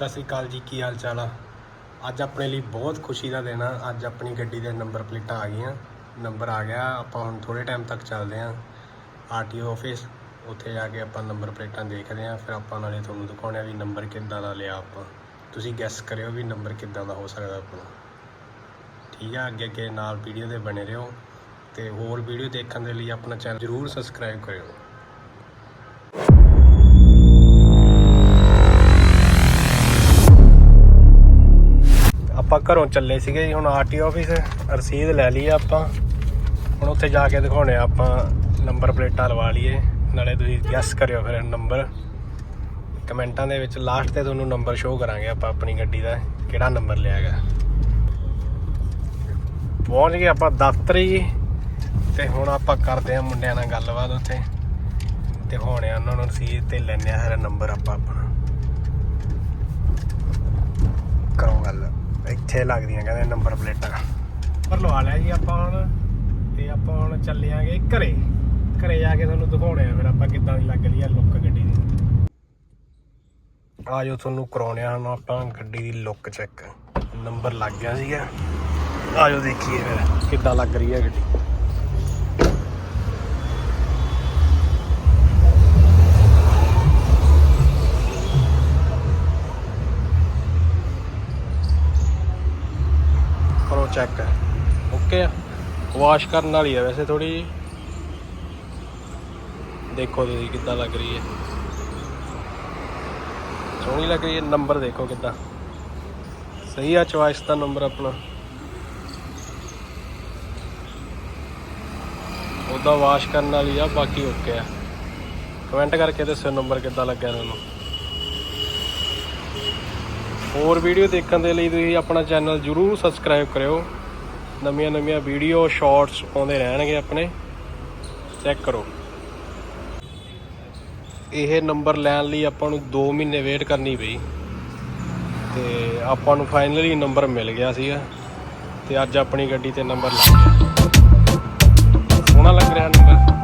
ਸਤਿ ਸ੍ਰੀ ਅਕਾਲ ਜੀ, ਕੀ ਹਾਲ ਚਾਲ ਆ? ਅੱਜ ਆਪਣੇ ਲਈ ਬਹੁਤ ਖੁਸ਼ੀ ਦਾ ਦਿਨ ਆ। ਅੱਜ ਆਪਣੀ ਗੱਡੀ ਦੇ ਨੰਬਰ ਪਲੇਟਾਂ ਆ ਗਈਆਂ। ਨੰਬਰ ਆ ਗਿਆ, ਆਪਾਂ ਹੁਣ ਥੋੜੇ ਟਾਈਮ ਤੱਕ ਚੱਲਦੇ ਆਂ। ਆਰਟੀਓ ਆਫਿਸ ਉੱਥੇ ਜਾ ਕੇ ਆਪਾਂ ਨੰਬਰ ਪਲੇਟਾਂ ਦੇਖਦੇ ਆਂ। ਫਿਰ ਆਪਾਂ ਨਾਲੇ ਤੁਹਾਨੂੰ ਦਿਖਾਉਣੇ ਆ ਵੀ ਨੰਬਰ ਕਿੱਦਾਂ ਦਾ ਲਿਆ ਆਪਾਂ। ਤੁਸੀਂ ਗੈਸ ਕਰਿਓ ਵੀ ਨੰਬਰ ਕਿੱਦਾਂ ਦਾ ਹੋ ਸਕਦਾ ਆਪਣਾ। ਠੀਕ ਆ ਅੱਗੇ ਅੱਗੇ ਨਾਲ ਵੀਡੀਓ ਦੇ ਬਣੇ ਰਹੋ। ਤੇ ਹੋਰ ਵੀਡੀਓ ਦੇਖਣ ਦੇ ਲਈ ਆਪਣਾ ਚੈਨਲ ਜਰੂਰ ਸਬਸਕ੍ਰਾਈਬ ਕਰਿਓ। ਘਰੋਂ ਚੱਲੇ ਸੀਗੇ ਜੀ, ਹੁਣ ਆਰਟੀਓ ਆਫਿਸ, ਰਸੀਦ ਲੈ ਲਈ ਆਪਾਂ। ਹੁਣ ਉੱਥੇ ਜਾ ਕੇ ਦਿਖਾਉਣੇ ਆਪਾਂ, ਨੰਬਰ ਪਲੇਟਾਂ ਲਵਾ ਲਈਏ। ਨਾਲੇ ਤੁਸੀਂ ਗੈਸ ਕਰਿਓ ਫਿਰ ਨੰਬਰ। ਕਮੈਂਟਾਂ ਦੇ ਵਿੱਚ ਲਾਸਟ ਤੇ ਤੁਹਾਨੂੰ ਨੰਬਰ ਸ਼ੋਅ ਕਰਾਂਗੇ ਆਪਾਂ ਆਪਣੀ ਗੱਡੀ ਦਾ, ਕਿਹੜਾ ਨੰਬਰ ਲਿਆ ਹੈਗਾ। ਪਹੁੰਚ ਗਏ ਆਪਾਂ ਦਫ਼ਤਰ ਜੀ ਤੇ ਹੁਣ ਆਪਾਂ ਕਰਦੇ ਆ ਮੁੰਡਿਆਂ ਨਾਲ ਗੱਲਬਾਤ ਉੱਥੇ। ਤੇ ਹੋਣੇ ਉਹਨਾਂ ਨੂੰ ਰਸੀਦ ਤੇ ਲੈਣੇ ਆ ਹਰ ਨੰਬਰ ਆਪਾਂ ਆਪਣਾ ਕਰੋ ਗੱਲ ਇੱਥੇ ਲੱਗਦੀਆਂ ਕਹਿੰਦੇ ਨੰਬਰ ਪਲੇਟਾਂ। ਪਰ ਲਵਾ ਲਿਆ ਜੀ ਆਪਾਂ ਹੁਣ ਤੇ ਆਪਾਂ ਹੁਣ ਚੱਲਿਆਂਗੇ ਘਰੇ। ਘਰੇ ਜਾ ਕੇ ਤੁਹਾਨੂੰ ਦਿਖਾਉਣੇ ਆ ਫਿਰ ਆਪਾਂ ਕਿੱਦਾਂ ਦੀ ਲੱਗ ਰਹੀ ਆ ਲੁੱਕ ਗੱਡੀ ਦੀ। ਆਜੋ ਤੁਹਾਨੂੰ ਕਰਾਉਣੇ ਆ ਹੁਣ ਆਪਾਂ ਗੱਡੀ ਦੀ ਲੁੱਕ ਚੈੱਕ ਨੰਬਰ ਲੱਗ ਗਿਆ ਸੀਗਾ। ਆਜੋ ਦੇਖੀਏ ਫਿਰ ਕਿੱਦਾਂ ਲੱਗ ਰਹੀ ਹੈ ਗੱਡੀ। ਕਰੋ ਚੈੱਕ ਓਕੇ ਆ। ਵਾਸ਼ ਕਰਨ ਵਾਲੀ ਆ ਵੈਸੇ ਥੋੜੀ ਜੀ ਦੇਖੋ ਤੁਸੀਂ ਕਿੱਦਾਂ ਲੱਗ ਰਹੀ ਹੈ। ਸੋਹਣੀ ਲੱਗ ਰਹੀ ਹੈ। ਨੰਬਰ ਦੇਖੋ ਕਿੱਦਾਂ। ਸਹੀ ਆ ਚੁਆਇਸ ਦਾ ਨੰਬਰ ਆਪਣਾ। ਉਹਦਾ ਵਾਸ਼ ਕਰਨ ਵਾਲੀ ਆ, ਬਾਕੀ ਓਕੇ ਆ। ਕਮੈਂਟ ਕਰਕੇ ਦੱਸਿਓ ਨੰਬਰ ਕਿੱਦਾਂ ਲੱਗਿਆ ਤੁਹਾਨੂੰ। ਹੋਰ ਵੀਡੀਓ ਦੇਖਣ ਦੇ ਲਈ ਤੁਸੀਂ ਆਪਣਾ ਚੈਨਲ ਜਰੂਰ ਸਬਸਕ੍ਰਾਈਬ ਕਰਿਓ। ਨਵੀਆਂ ਨਵੀਆਂ ਵੀਡੀਓ, ਸ਼ਾਰਟਸ ਆਉਂਦੇ ਰਹਿਣਗੇ ਆਪਣੇ। ਚੈੱਕ ਕਰੋ। ਇਹ ਨੰਬਰ ਲੈਣ ਲਈ ਆਪਾਂ ਨੂੰ 2 ਮਹੀਨੇ ਵੇਟ ਕਰਨੀ ਪਈ। ਤੇ ਆਪਾਂ ਨੂੰ ਫਾਈਨਲੀ ਨੰਬਰ ਮਿਲ ਗਿਆ ਸੀਗਾ। ਤੇ ਅੱਜ ਆਪਣੀ ਗੱਡੀ ਤੇ ਨੰਬਰ ਲੱਗ ਗਿਆ। ਸੋਹਣਾ ਲੱਗ ਰਿਹਾ ਨੰਬਰ।